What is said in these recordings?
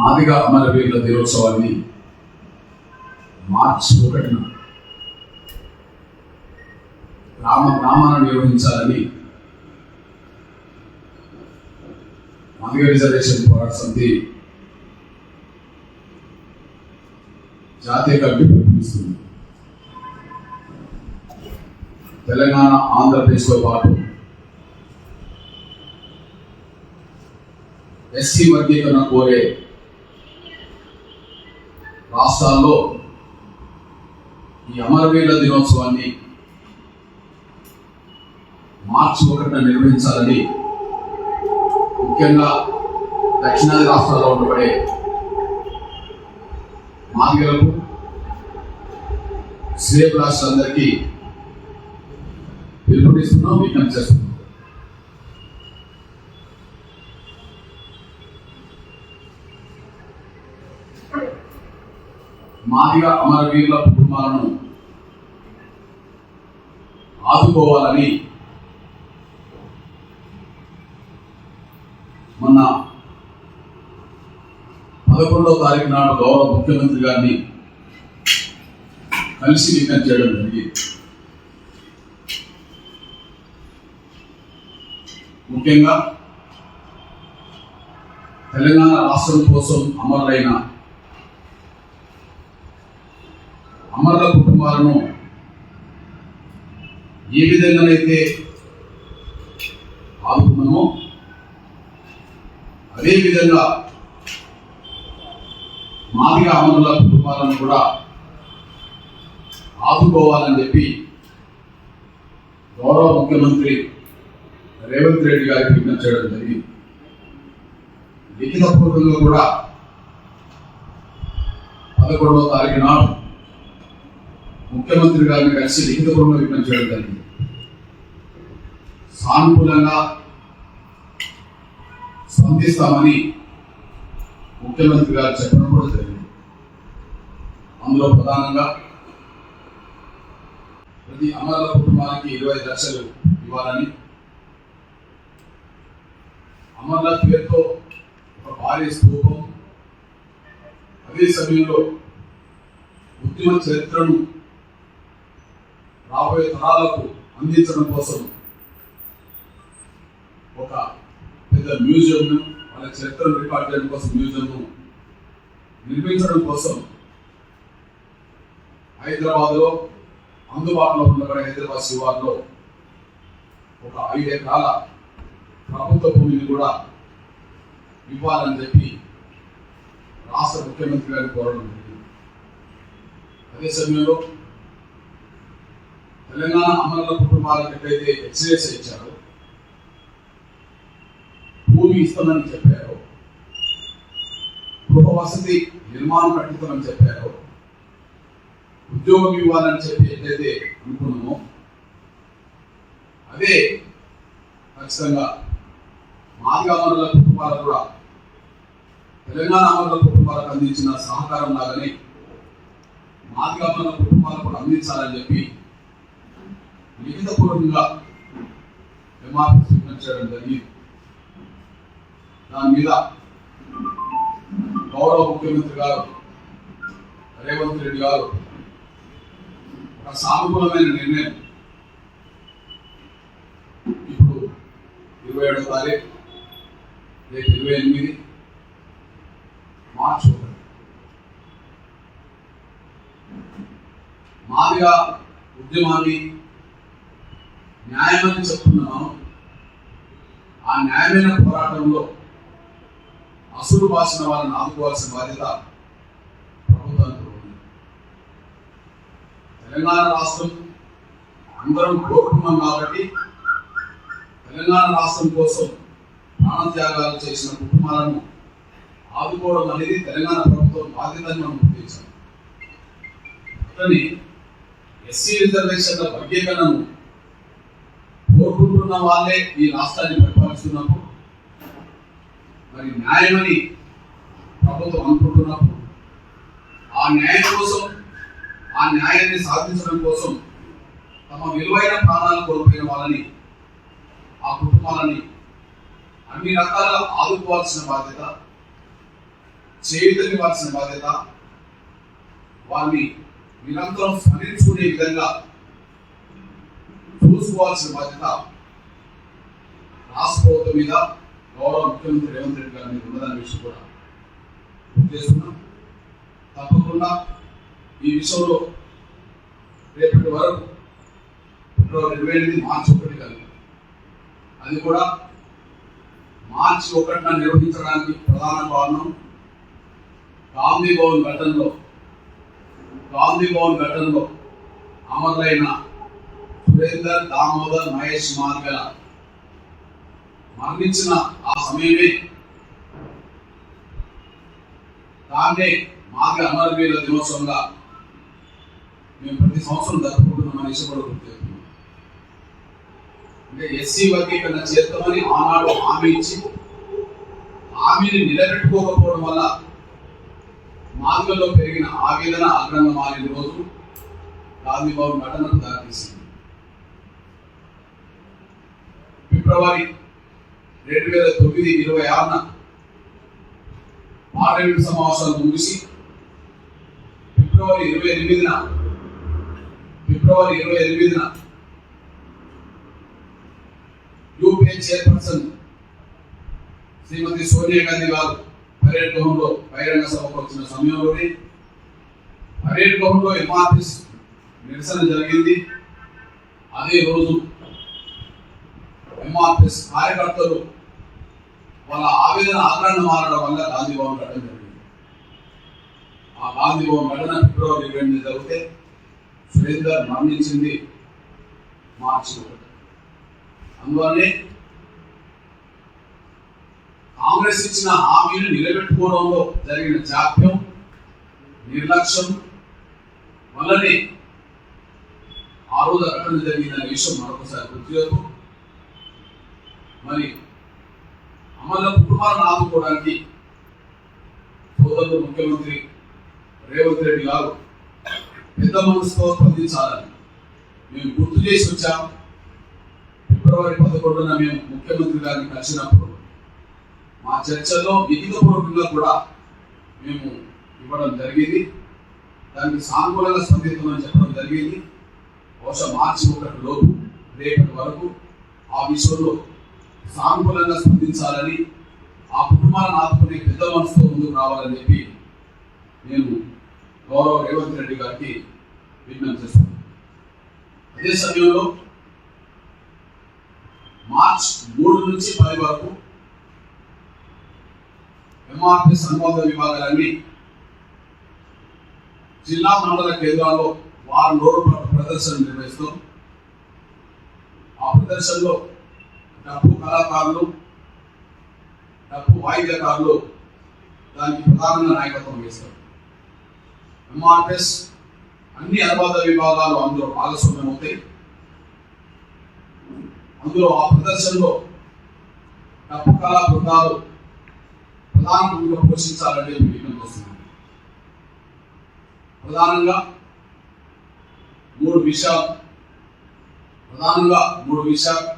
మాదిగ అమరవీరుల దినోత్సవాన్ని మార్చి ఒకటిన రామ గ్రామాన నిర్వహించాలని మాదిగ రిజర్వేషన్ పోరాట సమితి జాతీయ కమిటీ పిలుపునిస్తుంది. తెలంగాణ ఆంధ్రప్రదేశ్తో పాటు ఎస్సీ వర్గీకరణ కోరే రాష్ట్రాల్లో ఈ అమరవీరుల దినోత్సవాన్ని మార్చి ఒకటిన నిర్వహించాలని ముఖ్యంగా దక్షిణాది రాష్ట్రాల్లో ఉండబడే మాదిగలకు స్లేబ్ రాష్ట్రాలందరికీ పిలుపునిస్తున్నాం విజ్ఞప్తి చేస్తున్నాం. మాదిగా అమరవీరుల కుటుంబాలను ఆదుకోవాలని మొన్న పదకొండవ తారీఖు నాడు గౌరవ ముఖ్యమంత్రి గారిని కలిసి విజ్ఞప్తి చేయడం జరిగింది. ముఖ్యంగా తెలంగాణ రాష్ట్రం కోసం అమరులైన అమరుల కుటుంబాలను ఏ విధంగానైతే ఆదుకున్నామో అదే విధంగా అమరుల కుటుంబాలను కూడా ఆదుకోవాలని చెప్పి గౌరవ ముఖ్యమంత్రి రేవంత్ రెడ్డి గారికి విజ్ఞప్తి చేయడం జరిగింది. లిఖితపూర్వకంగా కూడా పదకొండవ తారీఖు నాడు ముఖ్యమంత్రి గారిని కలిసి లిఖితపూర్వకంగా విజ్ఞప్తి చేయడం జరిగింది. సానుకూలంగా స్పందిస్తామని ముఖ్యమంత్రి గారు చెప్పడం కూడా జరిగింది. అందులో ప్రధానంగా ప్రతి అమరుల కుటుంబానికి ఇరవై లక్షలు ఇవ్వాలని అమరుల పేరుతో ఒక భారీ స్తూపం అదే సమయంలో ఉద్యమ చరిత్రను రాబోయే తరాలకు అందించడం కోసం ఒక పెద్ద మ్యూజియం వాళ్ళ చరిత్రను రికార్డ్ చేయడం కోసం మ్యూజియం నిర్మించడం కోసం హైదరాబాద్లో అందుబాటులో ఉండబడే హైదరాబాద్ శివార్లో ఒక ఐదు ఎకరాల ప్రభుత్వ భూమిని కూడా ఇవ్వాలని చెప్పి రాష్ట్ర ముఖ్యమంత్రి గారిని కోరడం జరిగింది. అదే సమయంలో తెలంగాణ అమరుల కుటుంబాలకు ఎప్పుడైతే హెచ్సిఎస్ ఇచ్చారో భూమి ఇస్తామని చెప్పారో గృహ వసతి నిర్మాణం కట్టిస్తామని చెప్పారో ఉద్యోగం ఇవ్వాలని చెప్పి ఎట్లయితే అనుకున్నామో అదే ఖచ్చితంగా మాదిగా అమరుల కుటుంబాలకు కూడా తెలంగాణ అమరుల కుటుంబాలకు అందించిన సహకారం లాగానే మాదిగా అమరుల కుటుంబాలకు కూడా అందించాలని చెప్పి లిఖితపూర్వకంగా ఎంఆర్పి స్వీకరించడం జరిగింది. దాని మీద గౌరవ ముఖ్యమంత్రి గారు రేవంత్ రెడ్డి గారు ఒక సానుకూలమైన నిర్ణయం ఇప్పుడు ఇరవై ఏడవ తారీఖు రేపు ఇరవై ఎనిమిది మార్చి ఒకటి. మాదిగా ఉద్యమాన్ని న్యాయమని చెప్తున్నాను ఆ న్యాయమైన పోరాటంలో అసలు భాషన వాళ్ళని ఆదుకోవాల్సిన బాధ్యత ప్రభుత్వానికి ఉంది. తెలంగాణ రాష్ట్రం అందరం కోరుకున్నాం కాబట్టి తెలంగాణ రాష్ట్రం కోసం ప్రాణత్యాగాలు చేసిన కుటుంబాలను ఆదుకోవడం అనేది తెలంగాణ ప్రభుత్వం బాధ్యతని మనం గుర్తించాం. అతని ఎస్సీ రిజర్వేషన్ల వర్గీకరణను కోరుకుంటున్న వాళ్ళే ఈ రాష్ట్రాన్ని పరిపాలిస్తున్నప్పుడు మరి న్యాయమని ప్రభుత్వం అనుకుంటున్నప్పుడు ఆ న్యాయం కోసం ఆ న్యాయాన్ని సాధించడం కోసం తమ విలువైన ప్రాణాలు కోల్పోయిన వాళ్ళని ఆ కుటుంబాలని అన్ని రకాల ఆదుకోవాల్సిన బాధ్యత చేయదనివ్వాల్సిన బాధ్యత వారిని నిరంతరం స్మరించుకునే విధంగా చూసుకోవాల్సిన బాధ్యత రాష్ట్ర ప్రభుత్వం మీద గౌరవ ముఖ్యమంత్రి రేవంత్ రెడ్డి గారి మీద ఉన్నదనే విషయం కూడా గుర్తు చేస్తున్నాం తప్పకుండా ఈ విషయంలో రేపటి వరకు ఫిబ్రవరి ఇరవై ఎనిమిది మార్చి ఒకటి కలిగి అది కూడా మార్చి ఒకటిన నిర్వహించడానికి ప్రధాన కారణం గాంధీ భవన్ ఘటనలో గాంధీ భవన్ ఘటనలో అమరులైన సురేందర్ దామోదర్ మహేష్ మార్గల మరణించిన ఆ సమయమే దాన్నే మార్గ అమరవీరుల దినోత్సవంగా మేము ప్రతి సంవత్సరం జరుపుకుంటున్నామని విషయం కూడా గుర్తు అంటే ఎస్సీ వర్గీకరణ చేస్తామని ఆనాడు హామీ ఇచ్చి హామీని నిలబెట్టుకోకపోవడం వల్ల మార్గంలో పెరిగిన ఆవేదన అగ్రంగా మారిన రోజు గాంధీబాబు భవన్ దారితీసింది. ఫిబ్రవరి రెండు వేల తొమ్మిది ఇరవై ఆరున పార్లమెంట్ సమావేశాలు ముగిసి ఫిబ్రవరి ఇరవై ఎనిమిదిన ఫిబ్రవరి ఇరవై ఎనిమిదిన యూపీఏ చైర్పర్సన్ శ్రీమతి సోనియా గాంధీ గారు పరేడ్ గృహంలో బహిరంగ సభకు వచ్చిన సమయంలోనే పరేడ్ గృహంలో ఎంఆర్పిస్ నిరసన జరిగింది. అదే రోజు ఎంఆర్ఎస్ కార్యకర్తలు వాళ్ళ ఆవేదన ఆగ్రహణ మారడం వల్ల గాంధీ భవన్ ఘటన జరిగింది. ఆ గాంధీ భవన్ ఘటన ఫిబ్రవరి ఇరవై ఎనిమిది జరిగితే సురేందర్ మరణించింది మార్చి ఒకటి. అందువల్లనే కాంగ్రెస్ ఇచ్చిన హామీలు నిలబెట్టుకోవడంలో జరిగిన జాప్యం నిర్లక్ష్యం వల్లనే ఆ రోజు ఘటన జరిగిన విషయం మరొకసారి గుర్తు చేస్తూ మరి అమల కుటుంబాలను ఆదుకోవడానికి సోదరుడు ముఖ్యమంత్రి రేవంత్ రెడ్డి గారు పెద్ద మనసుతో స్పందించాలని మేము గుర్తు చేసి వచ్చాం. ఫిబ్రవరి పదకొండున మేము ముఖ్యమంత్రి గారిని కలిసినప్పుడు మా చర్చలో విధిపూర్వకంగా కూడా మేము ఇవ్వడం జరిగింది. దానికి సానుకూలంగా స్పందిస్తామని చెప్పడం జరిగింది. బహుశా మార్చి ఒకటి లోపు రేపటి వరకు ఆ విషయంలో సానుకూలంగా స్పందించాలని ఆ కుటుంబాలను ఆదుకునే పెద్ద మనసుతో ముందుకు రావాలని చెప్పి నేను గౌరవ రేవంత్ రెడ్డి గారికి విజ్ఞప్తి చేస్తున్నాను. అదే సమయంలో మార్చ్ మూడు నుంచి పది వరకు ఎంఆర్పిఎస్ అనుబంధ విభాగాలన్నీ జిల్లా మండల కేంద్రాల్లో వారం రోజుల ప్రదర్శన నిర్వహిస్తాం. ఆ ప్రదర్శనలో డప్పు కళాకారులు డప్పు వాయిద్యకారులు దానికి ప్రధానంగా నాయకత్వం వేశారు ఎంఆర్ఎస్ అన్ని అనువాద విభాగాలు అందులో భాగస్వామ్యం అవుతాయి. అందులో ఆ ప్రదర్శనలో డప్పు కళా బృందాలు ప్రధాన భూమిక పోషించాలని విజ్ఞప్తి వస్తున్నాను ప్రధానంగా మూడు విషయాలు ప్రధానంగా మూడు విషయాలు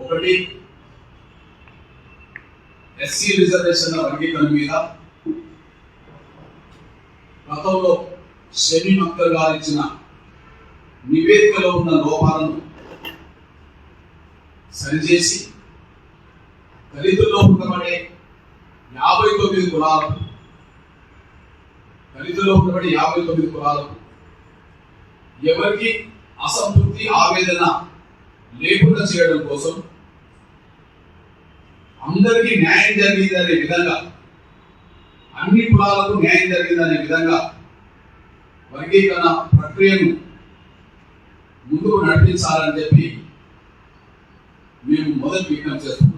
ఒకటి ఎస్సీ రిజర్వేషన్ల వర్గీకరణ మీద గతంలో షమీ అఖ్తర్ గారు ఇచ్చిన నివేదికలో ఉన్న లోపాలను సరిచేసి దళితుల్లో ఉండబడే యాభై తొమ్మిది కులాలకు దళితుల్లో ఉండబడే యాభై తొమ్మిది కులాలకు ఎవరికి అసంతృప్తి ఆవేదన లేకుండా చేయడం కోసం అందరికీ న్యాయం జరిగిందనే విధంగా అన్ని కులాలకు న్యాయం జరిగిందనే విధంగా వర్గీకరణ ప్రక్రియను ముందుకు నడిపించాలని చెప్పి మేము మొదటి విజ్ఞప్తి చేస్తున్నాం.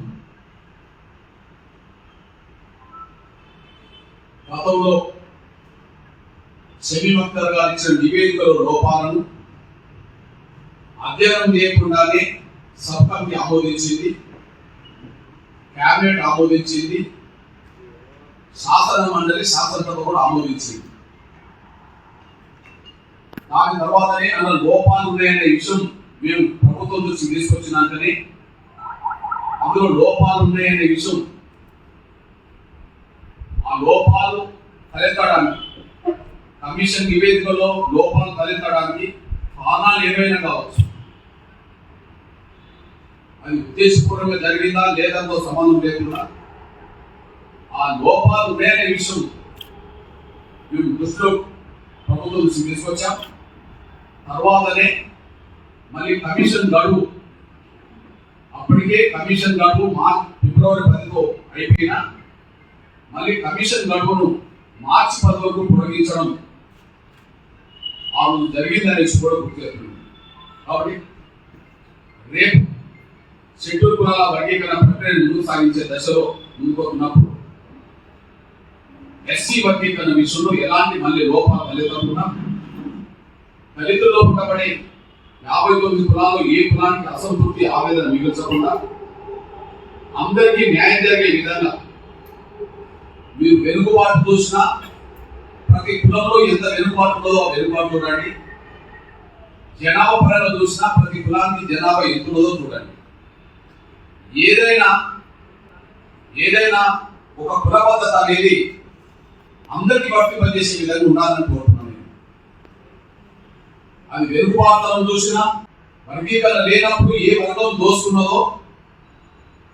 గతంలో సెమీ అఖ్తర్ గారు ఇచ్చిన నివేదికలో లోపాలను అధ్యయనం చేయకుండానే సబ్ కమిటీ ఆమోదించింది క్యాబినెట్ ఆమోదించింది శాసన మండలి శాసనసభ కూడా ఆమోదించింది. దాని తర్వాతనే అన్న లోపాలు ఉన్నాయనే విషయం మేము ప్రభుత్వం దృష్టికి తీసుకొచ్చినాకనే అందులో లోపాలు ఉన్నాయనే విషయం ఆ లోపాలు తలెత్తడానికి కమిషన్ నివేదికలో లోపాలు తలెత్తడానికి కారణాలు ఏమైనా కావచ్చు. అది ఉద్దేశపూర్వకంగా జరిగిందా లేదంతో సంబంధం లేకుండా ఆ లోపాలు ఉన్నాయనే విషయం మేము దృష్టిలో ప్రభుత్వం తీసుకొచ్చాం. తర్వాతనే మళ్ళీ కమిషన్ గడువు. అప్పటికే కమిషన్ గడువు మార్చ్ ఫిబ్రవరి పదితో అయిపోయినా మళ్ళీ కమిషన్ గడువును మార్చి పది వరకు పొడిగించడం ఆ రోజు జరిగిందనేసి కూడా గుర్తు కాబట్టి రేపు చెట్టు కులాల వర్గీకరణ ప్రక్రియను ముందుకు సాగించే దశలో ముందుకోతున్నప్పుడు ఎస్సీ వర్గీకరణ విషయంలో ఎలాంటి మళ్ళీ లోపాలు తలెత్తకుండా దళితుల్లో పుట్టబడే యాభై తొమ్మిది కులాల్లో ఏ కులానికి అసంతృప్తి ఆవేదన మిగిల్చకుండా అందరికీ న్యాయం జరిగే విధంగా మీరు వెనుకబాటు చూసినా ప్రతి కులంలో ఎంత వెనుకబాటు ఉన్నదో ఆ వెనుకబాటు చూడండి. జనాభా పరంగా చూసినా ప్రతి కులానికి జనాభా ఎంత చూడండి. ఏదైనా ఏదైనా ఒక కులబద్ధత అనేది అందరికీ వర్తింపజేసే విధంగా ఉండాలని కోరుతున్నాను నేను. అది వెనుకబాటులను చూసినా వర్గీకరణ లేనప్పుడు ఏ వర్గం దోస్తున్నదో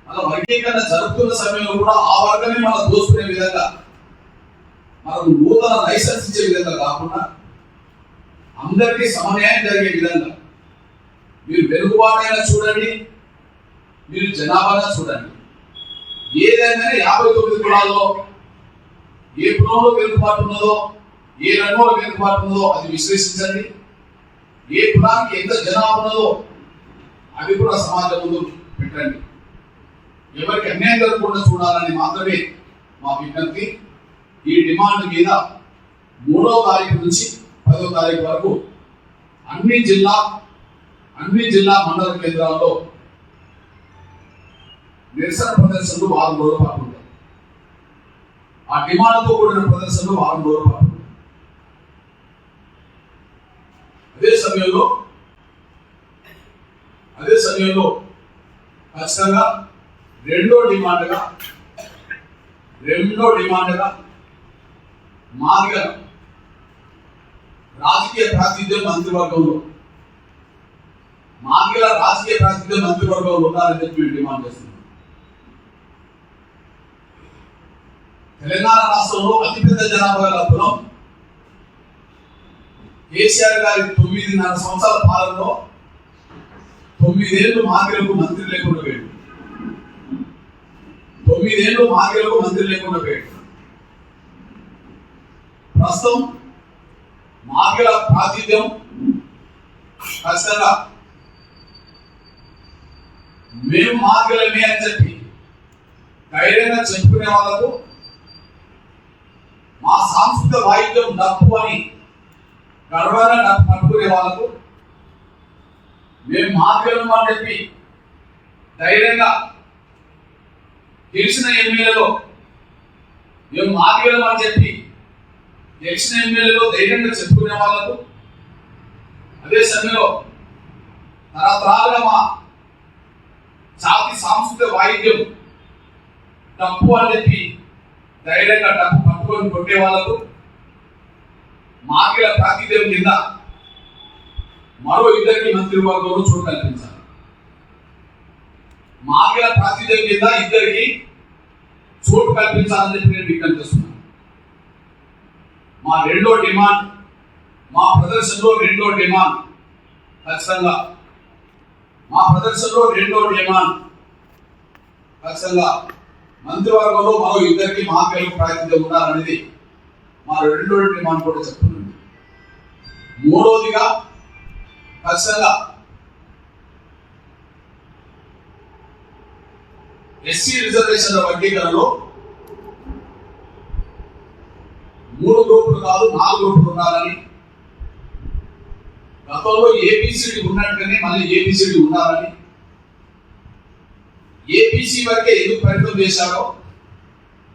మన వర్గీకరణ జరుపుతున్న సమయంలో కూడా ఆ వర్గమే మనం దోసుకునే విధంగా మనకు నూతన లైసెన్స్ ఇచ్చే విధంగా కాకుండా అందరికీ సమన్యాయం జరిగే విధంగా మీరు వెనుకబాటైనా చూడండి మీరు జనాభాగా చూడండి. ఏదైనా యాభై తొమ్మిది కులాల్లో ఏ కులంలో వెనుకబాటు ఉన్నదో ఏ రంగంలో వెనుకబాటు ఉన్నదో అది విశ్లేషించండి. ఏ కులానికి ఎంత జనాభా ఉన్నదో అవి కూడా సమాజం ముందు పెట్టండి. ఎవరికి అన్యాయం జరగకుండా చూడాలని మాత్రమే మా విజ్ఞప్తి. ఈ డిమాండ్ మీద మూడో తారీఖు నుంచి పదో తారీఖు వరకు అన్ని జిల్లా అన్ని జిల్లా మండల కేంద్రాల్లో నిరసన ప్రదర్శనలు వారం రోజుల పాటు ఉంటాయి. ఆ డిమాండ్తో కూడిన ప్రదర్శనలు వారం రోజుల పాటు అదే సమయంలో అదే సమయంలో ఖచ్చితంగా రెండో డిమాండ్గా రెండో డిమాండ్గా మాదిగ రాజకీయ ప్రాతినిధ్యం మంత్రివర్గంలో మాదిగల రాజకీయ ప్రాతినిధ్యం మంత్రివర్గంలో ఉండాలని చెప్పి డిమాండ్ చేస్తుంది తెలంగాణ రాష్ట్రంలో అతిపెద్ద జనాభా గల కులం కేసీఆర్ గారి తొమ్మిదిన్నర సంవత్సరాల పాలనలో తొమ్మిదేళ్ళు మాదిగలకు మంత్రి లేకుండా పోయాడు. తొమ్మిదేళ్ళు మాదిగలకు మంత్రి లేకుండా పోయాడు. ప్రస్తుతం మాదిగల ప్రాతిథ్యం ఖచ్చితంగా మేము మాదిగలమే అని చెప్పి ధైర్యంగా చెప్పుకునే వాళ్ళకు మా సాంస్కృతిక వాయిద్యం డప్పు అని గర్వంగా డప్పు పట్టుకునే వాళ్ళకు మేము మాదిగలం అని చెప్పి ధైర్యంగా గెలిచిన ఎమ్మెల్యేలో మేము మాదిగలం అని చెప్పి గెలిచిన ఎమ్మెల్యేలో ధైర్యంగా చెప్పుకునే వాళ్ళకు అదే సమయంలో తరతరాలుగా మా జాతి సాంస్కృతిక వాయిద్యం డప్పు అని చెప్పి ధైర్యంగా డప్పు పట్టుకొని కొట్టే వాళ్ళకు మాగిల ప్రాతిథ్యం కింద మరో ఇద్దరికి మంత్రివర్గంలో చోటు కల్పించాలి. మాగిల ప్రాతిదేవి కింద ఇద్దరికి చోటు కల్పించాలని చెప్పి నేను విజ్ఞప్తి చేస్తున్నాను. మా రెండో డిమాండ్ మా ప్రదర్శనలో రెండో డిమాండ్ ఖచ్చితంగా మా ప్రదర్శనలో రెండో డిమాండ్ ఖచ్చితంగా మంత్రివర్గంలో మరో ఇద్దరికి మహాకైలు ప్రాతినిధ్యం ఉండాలనేది మా రెండో మనం కూడా చెప్తున్నాం మూడోదిగా ఖచ్చితంగా ఎస్సీ రిజర్వేషన్ల వర్గీకరణలో మూడు గ్రూపులు కాదు నాలుగు గ్రూపులు ఉండాలని. గతంలో ఏబిసిడి ఉన్నట్టుగానే మళ్ళీ ఏబిసిడి ఉండాలని. ఏపీసీ వరకే ఎందుకు పరిమితం చేశారో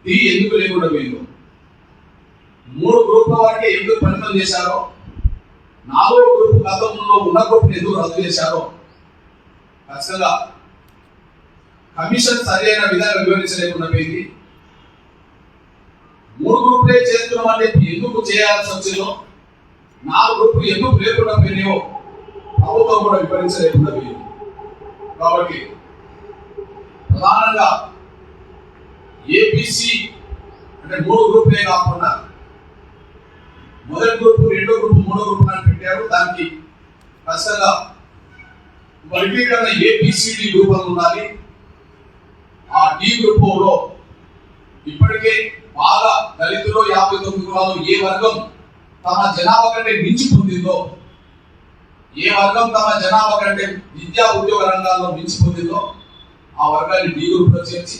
డి ఎందుకు లేకుండా పోయిందో. మూడు గ్రూపుల వరకే ఎందుకు పరిమితం చేశారో నాలుగో గ్రూప్ గతంలో ఉన్న గ్రూప్ని ఎందుకు రద్దు చేశారో ఖచ్చితంగా కమిషన్ సరైన విధానం వివరించలేకుండా పోయింది. మూడు గ్రూపులే చేస్తున్నాం చెప్పి ఎందుకు చేయాల్సి వచ్చిందో నాలుగు గ్రూపులు ఎందుకు లేకుండా పోయినాయో ప్రభుత్వం కూడా వివరించలేకుండా పోయింది. కాబట్టి ప్రధానంగా ఏపీసీ అంటే మూడు గ్రూపులే కాకుండా మొదటి గ్రూపు రెండో గ్రూప్ మూడో గ్రూప్ అని పెట్టారు. దానికి ఖచ్చితంగా వర్గీకరణ ఏపీసీడీ రూపంలో ఉండాలి. ఆ డి గ్రూపులో ఇప్పటికే బాగా దళితులు యాభై తొమ్మిది కులాలు ఏ వర్గం తమ జనాభా కంటే మించి పొందిందో ఏ వర్గం తమ జనాభా కంటే విద్యా ఉద్యోగ రంగాల్లో మించి పొందిందో ఆ వర్గాన్ని డి గ్రూప్లో చేర్చి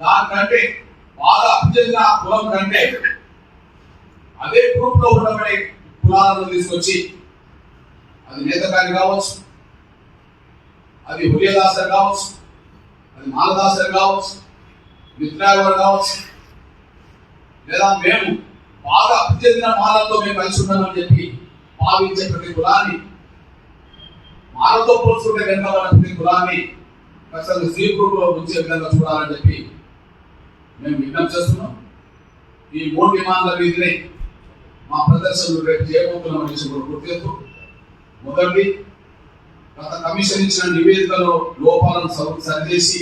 దానికంటే బాగా అభ్యర్థిన కులం కంటే అదే గ్రూప్లో ఉండబడే కులాలను తీసుకొచ్చి అది నేతకాని కావచ్చు అది హులియదాసర్ కావచ్చు అది మాలదాసర్ కావచ్చు మిత్రాగర్ కావచ్చు లేదా మేము బాగా అభ్యర్థిన మాలతో మేము కలిసి ఉన్నామని చెప్పి భావించే ప్రతి కులాన్ని వాళ్ళతో పోల్చుకుంటే వెనుకబడిన ప్రతి కులాన్ని ఖచ్చితంగా స్త్రీ గ్రూప్లో ఉంచే విధంగా చూడాలని చెప్పి మేము విజ్ఞప్తి చేస్తున్నాం. ఈ మూడు డిమాండ్ల వీధిని మా ప్రదర్శనలు రేపు చేయబోతున్నామని చెప్పి కూడా గుర్తు మొదటి గత కమిషన్ ఇచ్చిన నివేదికలో లోపాలను సరిచేసి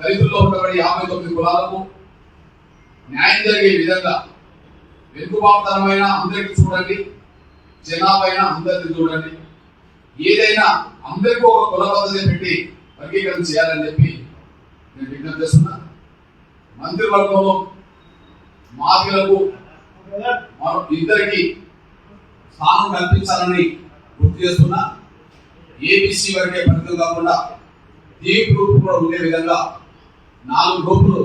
దళితుల్లో ఉండబడి యాభై తొమ్మిది కులాలకు న్యాయం జరిగే విధంగా వెనుకబాటుతనమైన అందరికీ చూడండి జనాభా అయినా అందరికీ చూడండి. ఏదైనా అందరికీ ఒక కుల పద్ధతి పెట్టి వర్గీకరణ చేయాలని చెప్పి నేను విజ్ఞప్తి చేస్తున్నా. మంత్రివర్గంలో మాఫీలకు మరో ఇద్దరికి స్థానం కల్పించాలని గుర్తు చేస్తున్నా. ఏబిసి వరకే పరిమితం కాకుండా ఈ గ్రూప్ కూడా ఉండే విధంగా నాలుగు గ్రూపులు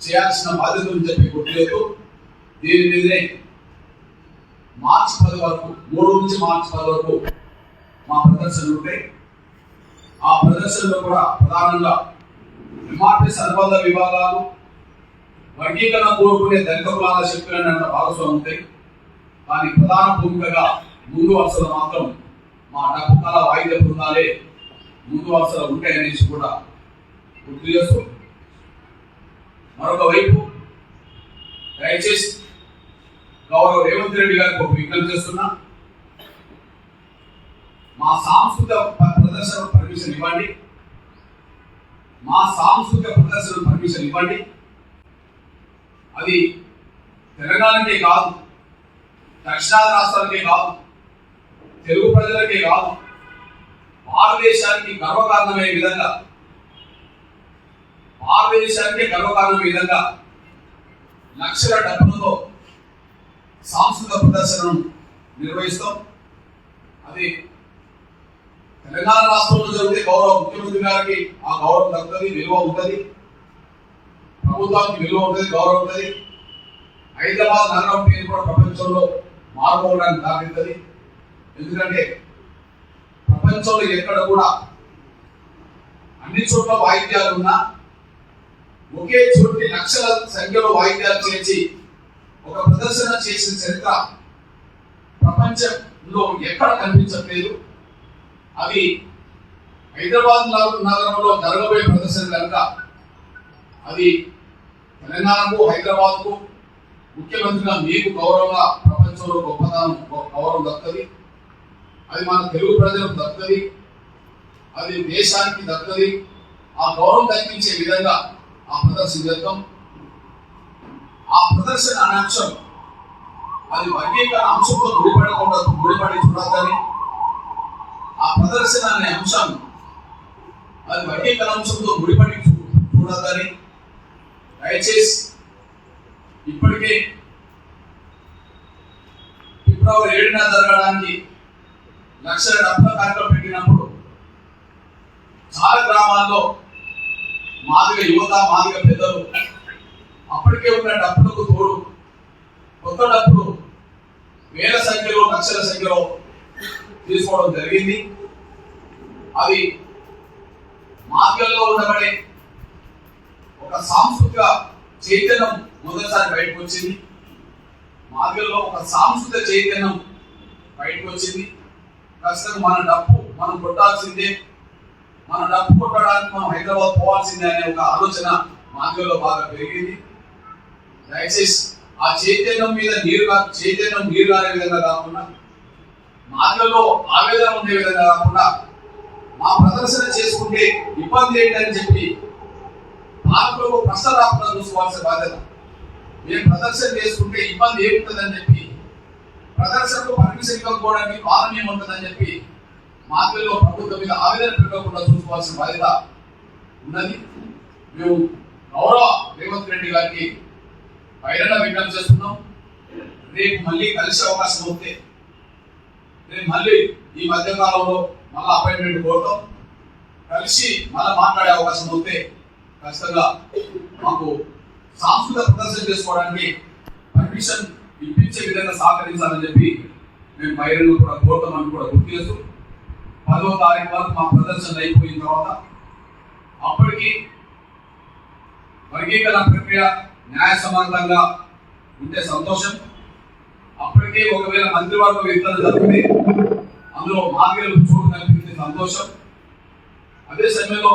చేయాల్సిన బాధ్యత అని చెప్పి గుర్తులేదు దీని మీదనే మార్చి పది వరకు మూడు నుంచి మార్చి పది వరకు మా ప్రదర్శనలు ఉంటాయి ఆ ప్రదర్శనలో కూడా ప్రధానంగా ఎంఆర్పిఎస్ అనుబంధ విభాగాలు వర్గీకరణ కోరుకునే దళిత కులాల శక్తులైన భాగస్వామి ఉంటాయి కానీ ప్రధాన భూమికగా ముందు వరుసలు మాత్రం మా డబ్బు కళ వాయిద్య బృందాలే ముందు వరుసలు ఉంటాయనేసి కూడా గుర్తు చేస్తూ మరొక వైపు దయచేసి గౌరవ రేవంత్ రెడ్డి గారికి ఒక విజ్ఞప్తి చేస్తున్నా. మా సాంస్కృతిక ప్రదర్శన పర్మిషన్ ఇవ్వండి. మా సాంస్కృతిక ప్రదర్శన పర్మిషన్ ఇవ్వండి. అది తెలంగాణకే కాదు దక్షిణాది రాష్ట్రాలకే కాదు తెలుగు ప్రజలకే కాదు భారతదేశానికి గర్వకారణమయ్యే విధంగా భారతదేశానికే గర్వకారణమయ్యే విధంగా లక్షల డబ్బులతో సాంస్కృతిక ప్రదర్శనను నిర్వహిస్తాం. అది తెలంగాణ రాష్ట్రంలో జరిగితే గౌరవ ముఖ్యమంత్రి గారికి ఆ గౌరవం దక్కుతుంది విలువ ఉంటుంది. ప్రభుత్వానికి విలువ ఉంటుంది గౌరవం ఉంటుంది. హైదరాబాద్ నగరం పేరు కూడా ప్రపంచంలో మారుకోవడానికి దారితుంది ఎందుకంటే ప్రపంచంలో ఎక్కడ కూడా అన్ని చోట్ల వాయిద్యాలు ఉన్నా ఒకే చోటి లక్షల సంఖ్యలో వాయిద్యాలు చేర్చి ఒక ప్రదర్శన చేసిన చరిత్ర ప్రపంచంలో ఎక్కడ కనిపించట్లేదు. అది హైదరాబాద్ నగరంలో జరగబోయే ప్రదర్శన కనుక అది తెలంగాణకు హైదరాబాద్కు ముఖ్యమంత్రిగా మీకు గౌరవంగా ప్రపంచంలో గొప్పతనం గౌరవం దక్కుతుంది అది మన తెలుగు ప్రజలకు దక్కుతుంది అది దేశానికి దక్కుతుంది ఆ గౌరవం దక్కించే విధంగా ఆ ప్రదర్శన చేద్దాం. ఆ ప్రదర్శన అనే అంశం అది వర్గీకరణ అంశంతో ముడిపడకుండా ముడిపడి చూడాలని ఆ ప్రదర్శన అనే అంశం అది వర్గీకరణ అంశంతో ముడిపడి చూ- దయచేసి ఇప్పటికే ఫిబ్రవరి ఏడున జరగడానికి లక్షల డబ్బుల కార్యక్రమం పెట్టినప్పుడు చాలా గ్రామాల్లో మాదిగ యువత మాదిగ పెద్దలు అప్పటికే ఉన్న డబ్బులకు తోడు కొత్త డబ్బులు వేల సంఖ్యలో లక్షల సంఖ్యలో తీసుకోవడం జరిగింది. అది మార్గంలో ఉండబడే ఒక సాంస్కృతిక చైతన్యం మొదటిసారి బయటకు వచ్చింది మార్గంలో ఒక సాంస్కృతిక చైతన్యం బయటకు వచ్చింది ఖచ్చితంగా మన డప్పు మనం కొట్టాల్సిందే. మన డప్పు కొట్టడానికి మనం హైదరాబాద్ పోవాల్సిందే అనే ఒక ఆలోచన మార్గంలో బాగా పెరిగింది. దయచేసి ఆ చైతన్యం మీద నీరు కా- చైతన్యం నీరు కారే విధంగా కాకుండా మాటలలో ఆవేదన ఉండే విధంగా కాకుండా మా ప్రదర్శన చేసుకుంటే ఇబ్బంది ఏంటని చెప్పి పాలకులకు ప్రశ్న రాకుండా చూసుకోవాల్సిన బాధ్యత. మేము ప్రదర్శన చేసుకుంటే ఇబ్బంది ఏముంటుందని చెప్పి ప్రదర్శనకు పర్మిషన్ ఇవ్వకపోవడానికి కారణం ఏముంటుందని చెప్పి మాటల్లో ప్రభుత్వం మీద ఆవేదన పెరగకుండా చూసుకోవాల్సిన బాధ్యత ఉన్నది. మేము గౌరవ రేవంత్ రెడ్డి గారికి బహిరంగ విజ్ఞప్తి చేస్తున్నాం. రేపు మళ్ళీ కలిసే అవకాశం ఉంటే నేను మళ్ళీ ఈ మధ్యకాలంలో మళ్ళీ అపాయింట్మెంట్ కోరటం కలిసి మళ్ళీ మాట్లాడే అవకాశం ఉంటే ఖచ్చితంగా మాకు సాంస్కృతిక ప్రదర్శన చేసుకోవడానికి పర్మిషన్ ఇప్పించే విధంగా సహకరించాలని చెప్పి మేము బహిరంగ కూడా కోరుతామని కూడా గుర్తు చేస్తూ పదో తారీఖు వరకు మా ప్రదర్శన అయిపోయిన తర్వాత అప్పటికి వర్గీకరణ ప్రక్రియ న్యాయ సమాంతంగా ఉంటే సంతోషం. అప్పటికే ఒకవేళ మంత్రివర్గ విత్తనం జరిగితే అందులో మార్గలు చోటు కల్పించే సంతోషం. అదే సమయంలో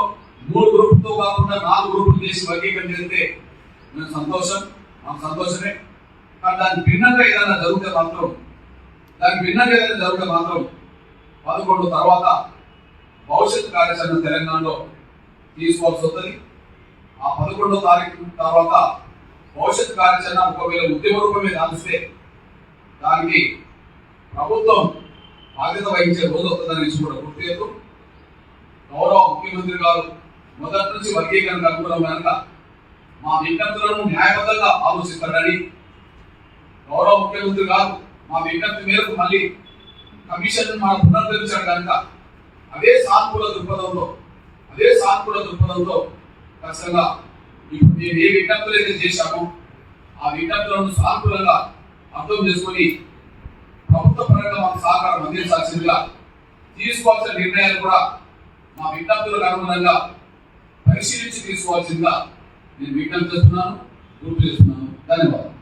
మూడు గ్రూపులతో కాకుండా నాలుగు గ్రూపులు చేసి వర్గీకరణ చేస్తే మేము సంతోషం. మాకు సంతోషమే. కానీ దానికి భిన్నంగా ఏదైనా జరిగితే మాత్రం దానికి భిన్నంగా ఏదైనా జరిగితే మాత్రం పదకొండు తర్వాత భవిష్యత్ కార్యాచరణ తెలంగాణలో తీసుకోవాల్సి వస్తుంది. ఆ పదకొండో తారీఖు తర్వాత భవిష్యత్ కార్యాచరణ ఒకవేళ ఉద్యమ రూపమే దానిస్తే దానికి ప్రభుత్వం బాధ్యత వహించే రోజు వస్తుందని విషయం కూడా గుర్తు గౌరవ ముఖ్యమంత్రి గారు మొదటి నుంచి వర్గీకరణ అనుకున్నాం మా విజ్ఞప్తులను న్యాయబద్ధంగా ఆలోచిస్తారని గౌరవ ముఖ్యమంత్రి గారు మా విజ్ఞప్తి మేరకు మళ్ళీ కమిషన్ మనం పునరుద్ధరించాడు కనుక అదే సానుకూల దృక్పథంలో అదే సానుకూల దృక్పథంలో ఖచ్చితంగా మేము ఏ విజ్ఞప్తులు అయితే చేశామో ఆ విజ్ఞప్తులను సానుకూలంగా అర్థం చేసుకొని ప్రభుత్వ పరంగా మాకు సహకారం అందించాల్సిందిగా తీసుకోవాల్సిన నిర్ణయాలు కూడా మా విజ్ఞప్తులకు అనుగుణంగా పరిశీలించి తీసుకోవాల్సిందిగా నేను విజ్ఞప్తి చేస్తున్నాను. గుర్తు చేస్తున్నాను. ధన్యవాదాలు.